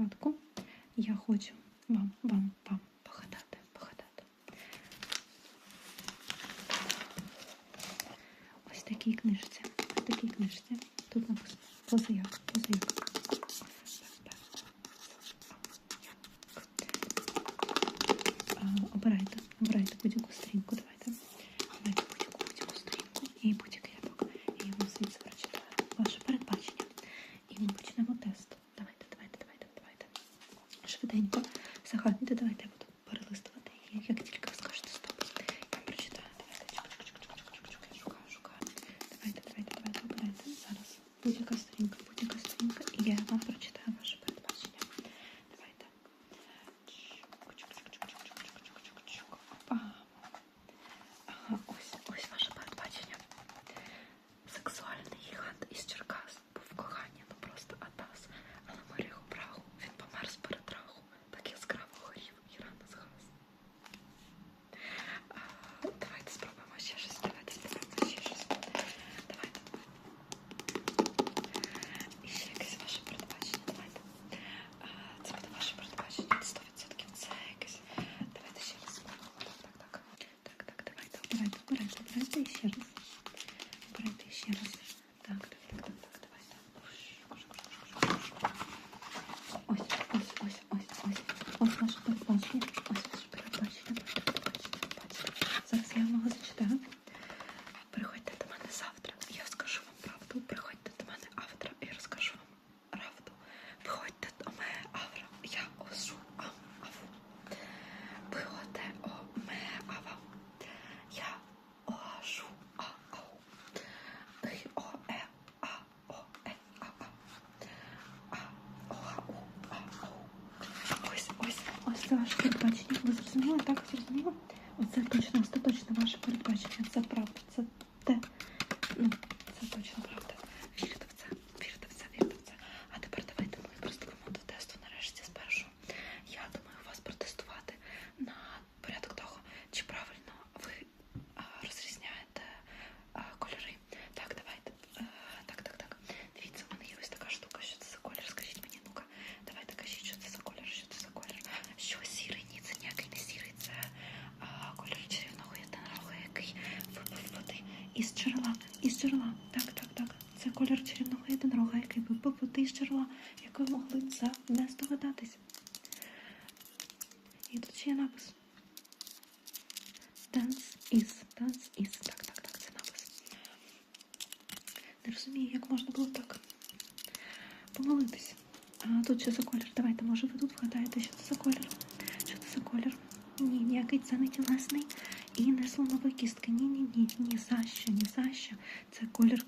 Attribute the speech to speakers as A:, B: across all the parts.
A: початку. Я хочу вам, вам, вам швиденько загадуйте. Давайте я буду перелистувати її. Як тільки ви скажете стоп, я прочитаю. Давайте чекай, чекай, чекай, чекай, шукаю, шукаю. Давайте, давайте, давайте обирайте. Зараз будь-яка сторінка. це ваш передбачення. Ви зрозуміли? Так зрозуміли? Оце точно, остаточно ваше передбачення. Це правда. Це Dance is, Dance is. Так, так, так, це напис. Не розумію, як можна було так помолитись. А тут що за колір? Давайте, може, ви тут вгадаєте, що це за колір. Що це за колір? Ні, ніякий це не тілесний і не слонової кістки. Ні-ні ні, ні за що, ні за що. Це колір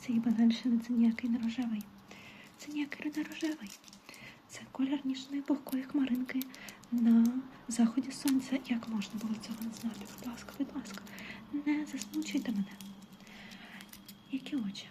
A: Цей хіба далі це ніякий не рожевий. Це ніякий не рожевий. Це колір ніжної пухкої хмаринки на заході сонця. Як можна було цього не знати? Будь ласка, будь ласка, не засмучуйте мене. Які очі?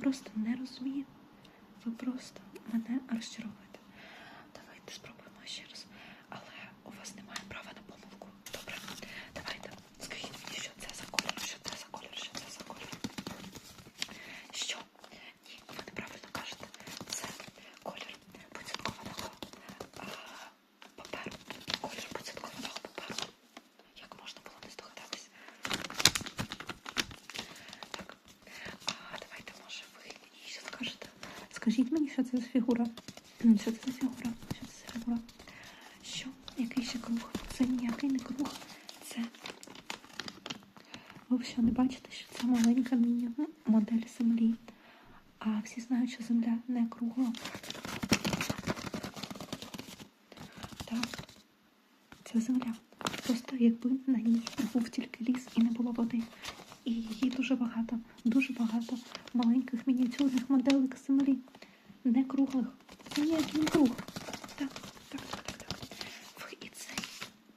A: Просто не розумію. Ви просто мене розчаровуєте. Давайте спробуємо ще раз. Але у вас немає права на помилку. Добре. Давайте. Скажіть мені, що це за колір, що це за колір, що це за колір. Що? Ні, ви неправильно кажете. Це колір поцінкованого а, паперу. Колір поцінкованого паперу. Як можна було не здогадатись? Так. А давайте, може, ви мені ще скажете. Скажіть мені, що це за фігура? Що це за фігура? Що це за? Що? Який ще круг? Це ніякий не круг. Це. Ви що не бачите, що це маленька міні-модель землі. А всі знають, що земля не кругла. Так. Це земля. Просто якби на ній був тільки ліс і не було води. І її дуже багато, дуже багато маленьких мініатюрних моделек землі. Не круглих. Це не круг. Так, так, так, так, так. Ви і це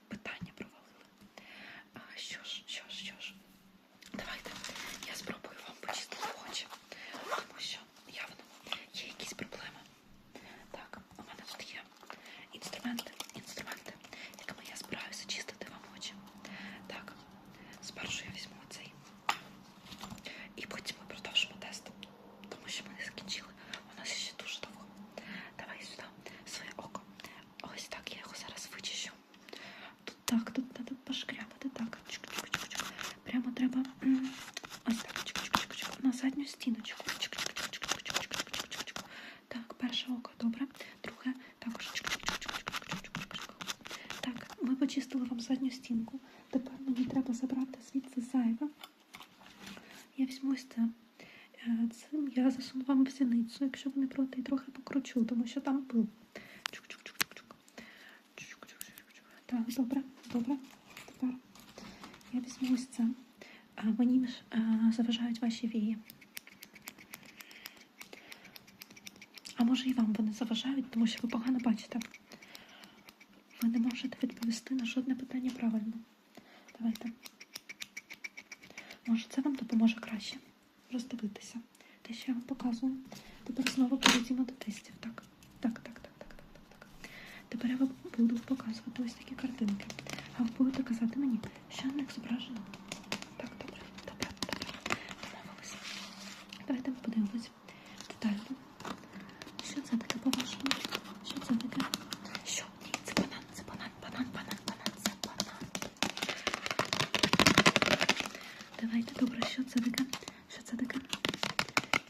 A: питання провалили. А, що ж, що ж, що ж. Давайте я спробую вам почистити очі. Тому що явно є якісь проблеми. Так, у мене тут є інструменти, інструменти, якими я збираюся чистити вам очі. Так, спершу я візьму цей. І потім ми продовжимо тест. Тому що ми не закінчили. У нас ще дуже довго. Давай сюди своє око. Ось так я його зараз вичищу. Тут так, тут треба пошкрябати. Так. Чук-чук-чук-чук. Прямо треба. Ось так. Чук-чук-чук-чук. На задню стіночку. Чук-чук-чук-чук-чук-чук-чук. Так, перше око, добре. Друге також. Чук-чук-чук-чук-чук-чук-чук. Так, ми почистили вам задню стінку. Тепер мені треба забрати звідси зайве. Я візьму ось це. Е, Цим я засуну вам в зіницю, якщо ви не проти, і трохи покручу, тому що там пил. Так, добре, добре. Тепер я візьму ось це. Мені е, заважають ваші вії. А може і вам вони заважають, тому що ви погано бачите. Ви не можете відповісти на жодне питання правильно. Давайте. Може, це вам допоможе краще роздивитися. Те, що я вам показую. Тепер знову перейдімо до тестів. Так, так, так, так, так, так, так. Тепер я вам буду показувати ось такі картинки. А ви будете казати мені, що на них зображено. Так, добре, добре, добре. Домовилися. Давайте подивимось детально. Що це таке по-вашому? Що це таке? Що? Ні, це банан, це банан, банан, банан, банан, це банан. Давайте, добре, що це таке? Що це таке?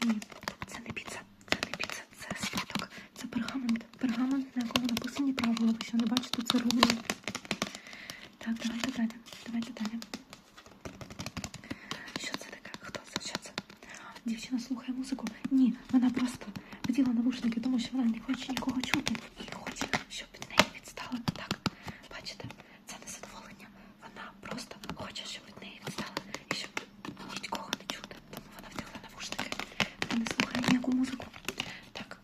A: Ні, це не піца, це не піца, це свиток, це пергамент. Пергамент, на якому написані правила. Ви що не бачите, це рулі. Так. Давайте далі. Що це таке? Хто це? Що це? Дівчина слухає музику. Ні, вона просто вділа навушники, тому що вона не хоче нікого чути і хоче, щоб від неї відстали. Так, бачите, це незадоволення. Вона просто хоче, щоб від неї відстали і щоб нікого не чути. Тому вона вдягла навушники. Вона не слухає ніяку музику. Так.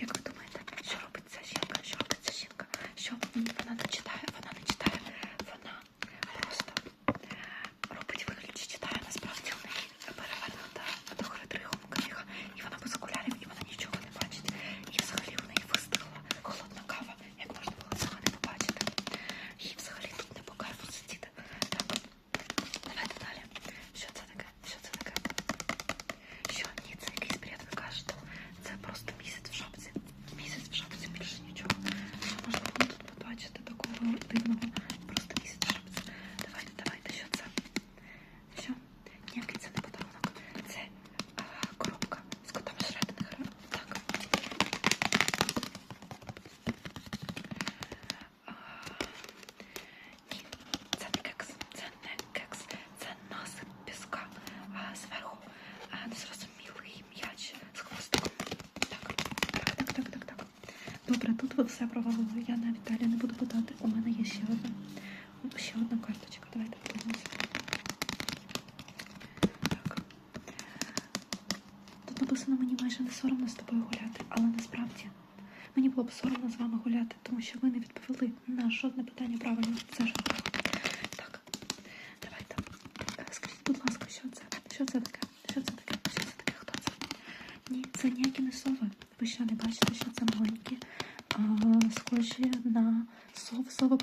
A: Як ви думаєте, що робить ця жінка? Що робить ця жінка? Що Ні, вона не читає, вона не читає, вона просто робить вигляд, що читає, насправді у неї перевернута до гридригом книга, і вона без окулярів, і вона нічого не бачить. І взагалі в неї вистигла холодна кава, як можна було цього не побачити. Їй взагалі тут не по кайфу сидіти. Так, давайте далі. Що це таке? Що це таке? Що ні, це якийсь бред, ви кажете. Це просто місяць в шапці. Місяць в шапці, більше нічого. Що можна було тут побачити такого дивного? Просто місяць в шапці. Давайте, давайте, що це? Що? Ніякий це не подарунок. Це а, коробка з котом Шреддингера. Так. А, ні, це не кекс, це не кекс, це насип піска, а зверху а, незрозумілий м'яч з хвостиком. Так, так, так, так, так, так. Добре, тут ви все провалили. Я навіть далі не буду питати. У мене є ще одна. Ще одна карточка. Давайте подивимося. Так. Тут написано мені майже не соромно з тобою гуляти, але насправді мені було б соромно з вами гуляти, тому що ви не відповіли на жодне питання правильно. Це ж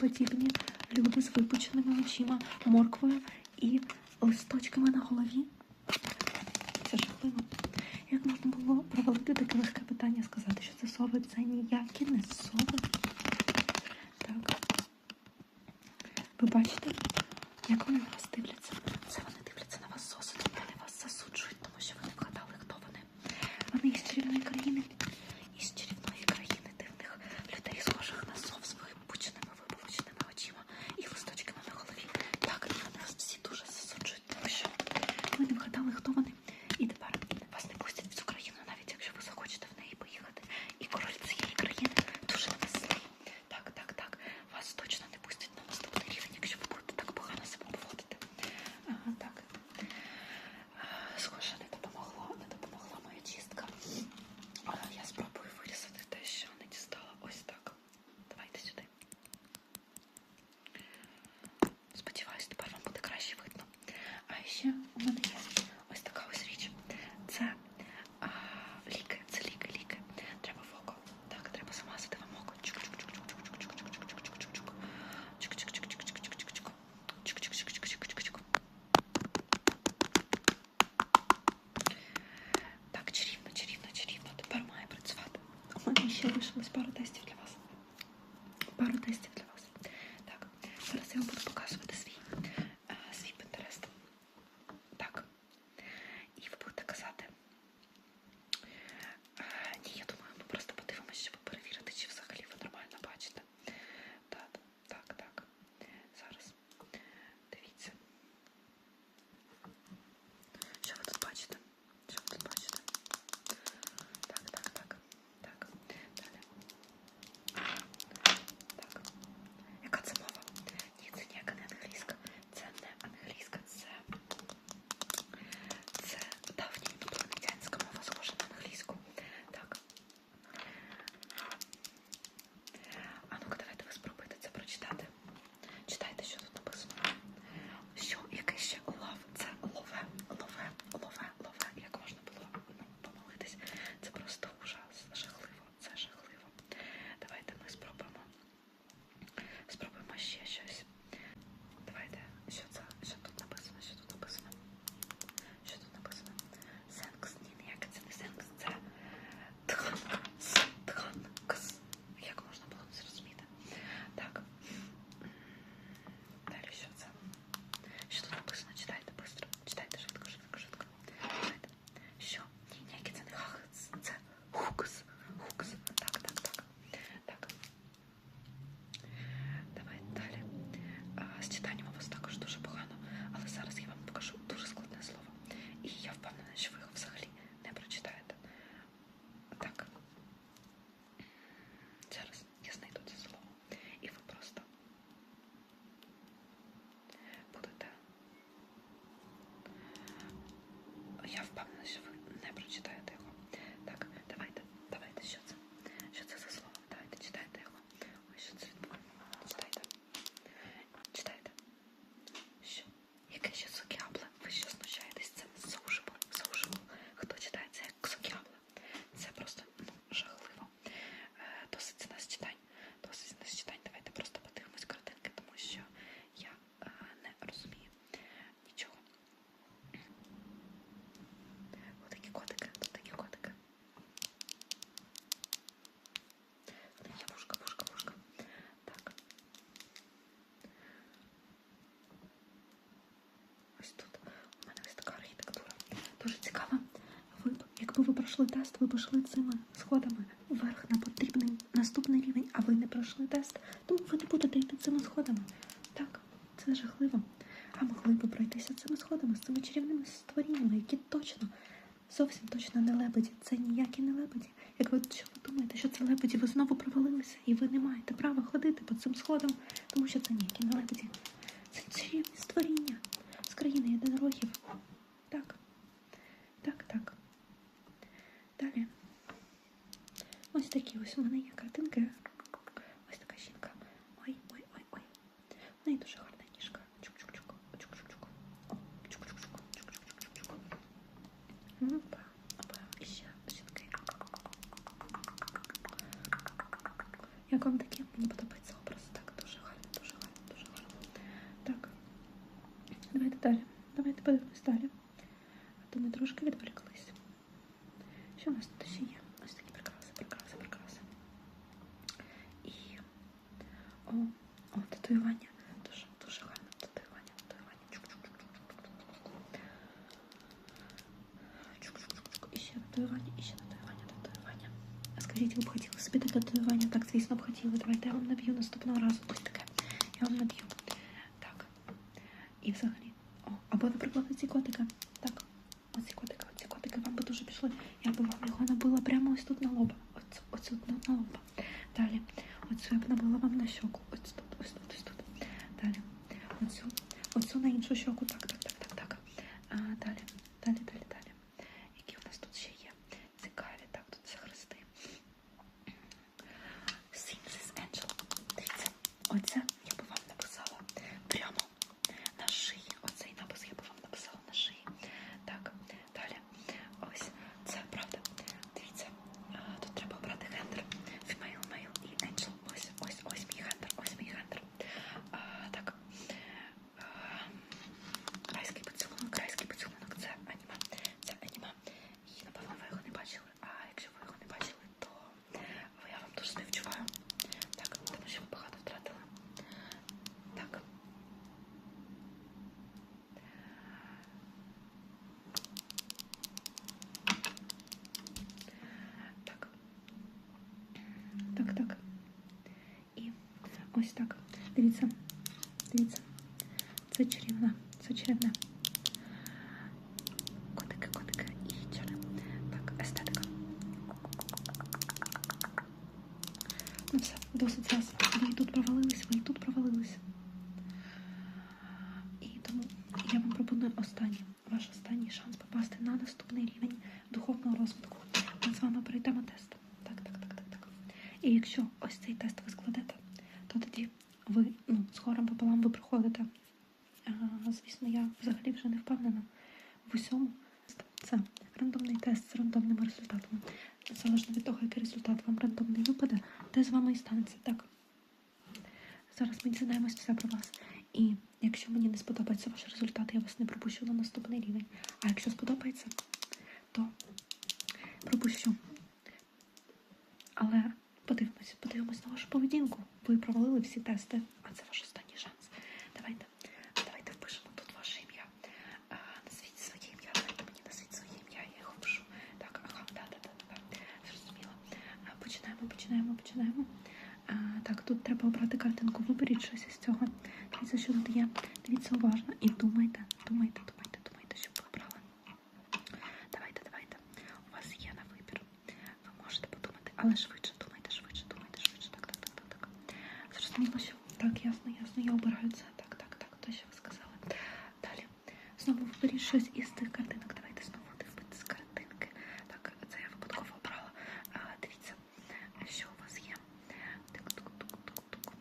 A: подібні люди з випученими очима, морквою і листочками на голові. Це жахливо. Як можна було провалити таке легке питання, сказати, що це сови, це ніякі не сови. Так. Ви бачите, як вони на вас дивляться? Це вони 少し。Ось пару тестів. пройшли тест, ви пішли цими сходами вверх на потрібний наступний рівень, а ви не пройшли тест, тому ви не будете йти цими сходами. Так, це жахливо. А могли б пройтися цими сходами з цими чарівними створіннями, які точно, зовсім точно не лебеді. Це ніякі не лебеді. Як ви що ви думаєте, що це лебеді, ви знову провалилися, і ви не маєте права ходити по цим сходам, тому що це ніякі не лебеді. Це чарівні Ось такі ось у мене є картинки. Ось така жінка. Ой-ой-ой. ой. В неї дуже гарно. Скажіть, ви б хотіли собі таке татуювання? Так, звісно, б хотіли. Давайте я вам наб'ю наступного разу. Ось таке. Я вам наб'ю. Так. І взагалі. О, або, наприклад, ці котики. Так. Оці котики, оці котики вам би дуже пішли. Я би вам його набила прямо ось тут на лоба. Ось, ось тут на, лоба. Далі. Оцю я б набила вам на щоку. Ось тут, ось тут, ось тут. Далі. Оцю. Оцю на іншу щоку. Так, так. А, далі. Далі, далі, далі. Які у нас тут ще є? Цікаві. Так, тут це хрести. Сінсис Angel. Дивіться, оце я би вам написала прямо на шиї. Оцей напис я би вам написала на шиї. Так, далі. Ось це правда. Дивіться, а, тут треба обрати гендер. Female, male і angel. Ось, ось, ось мій гендер, ось мій гендер. А, так. А, Райський поцілунок, райський поцілунок. Це аніма. Це аніма. І напевно ви його не бачили. А якщо ви його не бачили, то я вам дуже співчуваю. Так, тому що ви багато втратили. Так. Так. Так, так. І ось так. Дивіться. Дивіться. Це чарівна. Це чарівне. Котики, котики і чари. Так, естетика. Ну все, досить раз. Ви і тут провалились, ви і тут провалились. І тому я вам пропоную останній, ваш останній шанс попасти на наступний рівень духовного розвитку. Ми з вами пройдемо тест. Так, так, так, так, так. І якщо ось цей тест ви складете, то тоді ви ну, з хором пополам ви проходите. А, звісно, я взагалі вже не впевнена в усьому. Це рандомний тест з рандомними результатами. Залежно від того, який результат вам рандомний випаде, те з вами і станеться. Так. Зараз ми дізнаємось все про вас. І якщо мені не сподобається ваш результат, я вас не пропущу на наступний рівень. А якщо сподобається, то пропущу. Але подивимось, подивимось на вашу поведінку. Ви провалили всі тести, а це ваш останній шанс. Давайте, давайте впишемо тут ваше ім'я. Назвіть своє ім'я, давайте мені назвіть своє ім'я, я його пишу. Так, ага, да, да, да, да. Зрозуміло. Починаємо, починаємо, починаємо. А, так, тут треба обрати картинку. Виберіть щось із цього. Дивіться, що тут є. Дивіться уважно і думайте, думайте, думайте, думайте, що ви обрали. Давайте, давайте. У вас є на вибір. Ви можете подумати, але швидше думайте, швидше, думайте, швидше. Так, так, так, так, так. Зрозуміло, що так, ясно, ясно, я обираю це. Так, так, так, те, що ви сказали. Далі. Знову виберіть щось із тих картинок. Давайте знову дивитися картинки. Так, це я випадково обрала. А, дивіться, що у вас є. Тук-тук-тук-тук-тук.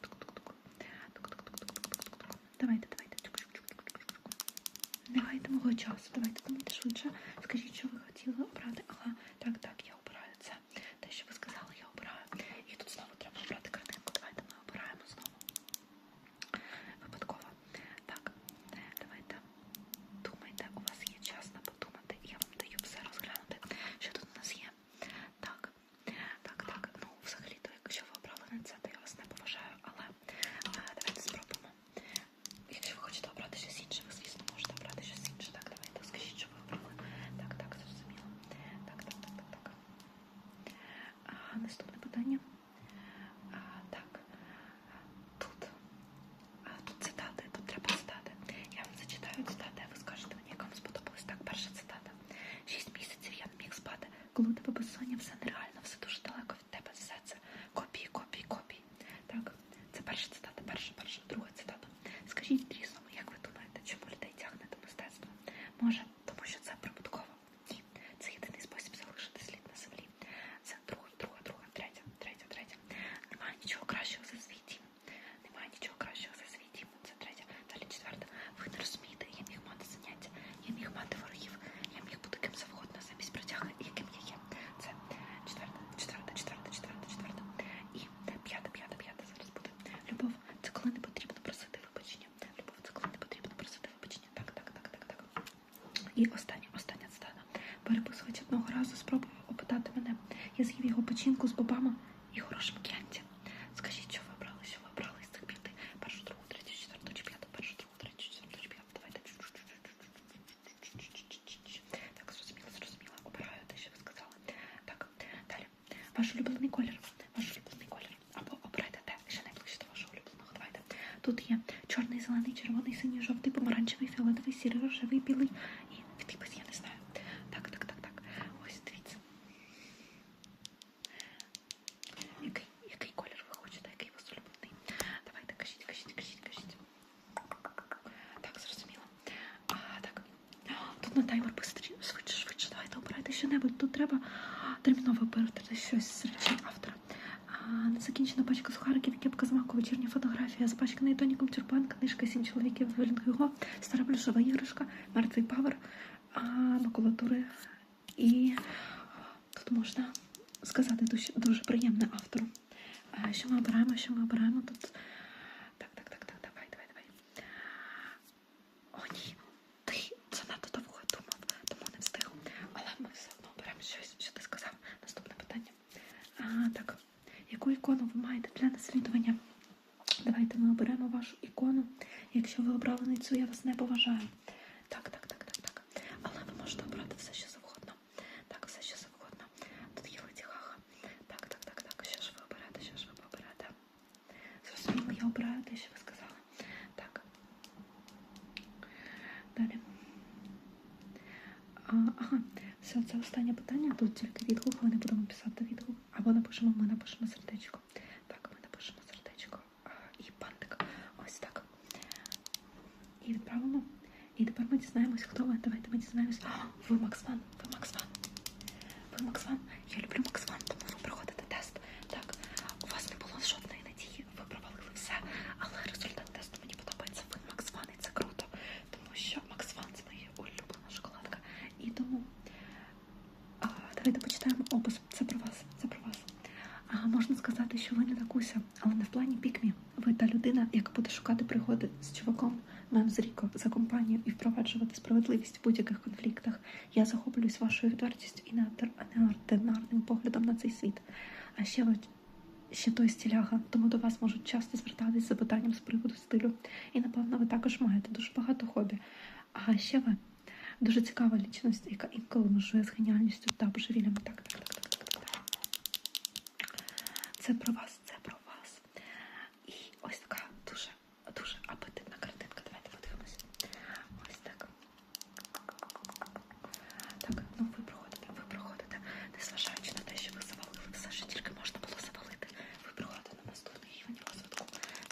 A: Тук-тук-тук. Давайте, давайте. Не гайте мого часу. Давайте думайте швидше. Скажіть, що ви хотіли обрати. Ага, так, так, я glue І останнє, остання цитата. Переписувач одного разу спробував опитати мене. Я з'їв його печінку з бобами і хорошим к'янті. Скажіть, що ви обрали, що ви обрали з цих п'яти? Першу, другу, третю, четверту чи п'яту, першу, другу, третю, четверту чи п'яту. Давайте. Так, зрозуміло, зрозуміло. Обираю те, що ви сказали. Так, далі. Ваш улюблений колір. Ваш улюблений колір. Або обирайте те, що найближче до вашого улюбленого. Давайте. Тут є чорний, зелений, червоний, синій, жовтий, помаранчевий, фіолетовий, сірий, рожевий, білий і відпис, я не знаю. Так, так, так, так. Ось дивіться. Який, який колір ви хочете, який у вас улюблений? Давайте, кажіть, кажіть, кажіть, кажіть. Так, зрозуміло. А, так. Тут на таймер быстріше, швидше, швидше. Давайте обирайте що-небудь. Тут треба терміново вибрати щось з речей автора. Незакінчена пачка сухариків, кепка з маку, вечірня фотографія, запачканий тоніком тюрбан, книжка сім чоловіків його, стара плюшова іграшка, мертвий павер, макулатури. І тут можна сказати дуже, дуже приємне автору. Що ми обираємо, що ми обираємо тут? Так, так, так, так, давай, давай, давай. О, ні, ти занадто довго думав, тому не встиг. Але ми все одно беремо щось, що ти сказав. Наступне питання. А, так, яку ікону ви маєте для наслідування? Давайте ми оберемо вашу ікону. Якщо ви обрали не цю, я вас не поважаю. Так, так, так, так, так. Але ви можете обрати все, що завгодно. Так, все, що завгодно. Тут є Леді Гага. Так, так, так, так. Що ж ви оберете? Що ж ви оберете? Зрозуміло, я обираю те, що ви сказали. Так. Далі. А, ага, все, це останнє питання. Тут тільки відгук, ми не будемо писати відгук. Або напишемо, ми напишемо сердечко. Так, ми напишемо сердечко. І пантик. Ось так. І відправимо. І тепер ми дізнаємось, хто ви. Давайте ми дізнаємось. А, Ви Максван, ви Максван. Ви Максван. Я люблю Максван, тому ви проходите тест. Так, у вас не було жодної надії, ви провалили все. Але результат тесту мені подобається. Ви Максван, і це круто. Тому що Максван це моя улюблена шоколадка. І тому а, почитаємо опис. Це про вас. Це про вас. А, можна сказати, що ви не такуся, але не в плані пікмі. Ви та людина, яка буде шукати пригоди з чуваком мем з Ріко за компанію і впроваджувати справедливість в будь-яких конфліктах. Я захоплююсь вашою відвертістю і неординарним поглядом на цей світ. А ще ви ще той стіляга, тому до вас можуть часто звертатись з запитанням з приводу стилю. І напевно ви також маєте дуже багато хобі. А ще ви дуже цікава лічність, яка інколи межує з геніальністю та божевіллям. Так, так, так, так, так, так. Це про вас, це про вас. І ось така дуже, дуже апетитна картинка. Давайте подивимося. Ось так. Так, ну ви проходите, ви проходите, незважаючи на те, що ви завалили все, що тільки можна було завалити. Ви проходите на наступний рівень розвитку.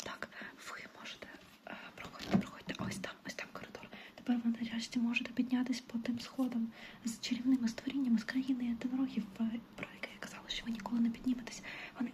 A: Так, ви можете е, проходити, проходьте ось там, ось там коридор. Тепер ви нарешті можете піднятися по тим сходам з чарівними створіннями з країни єдинорогів, про яке я казала, що ви ніколи не підніметесь. Вони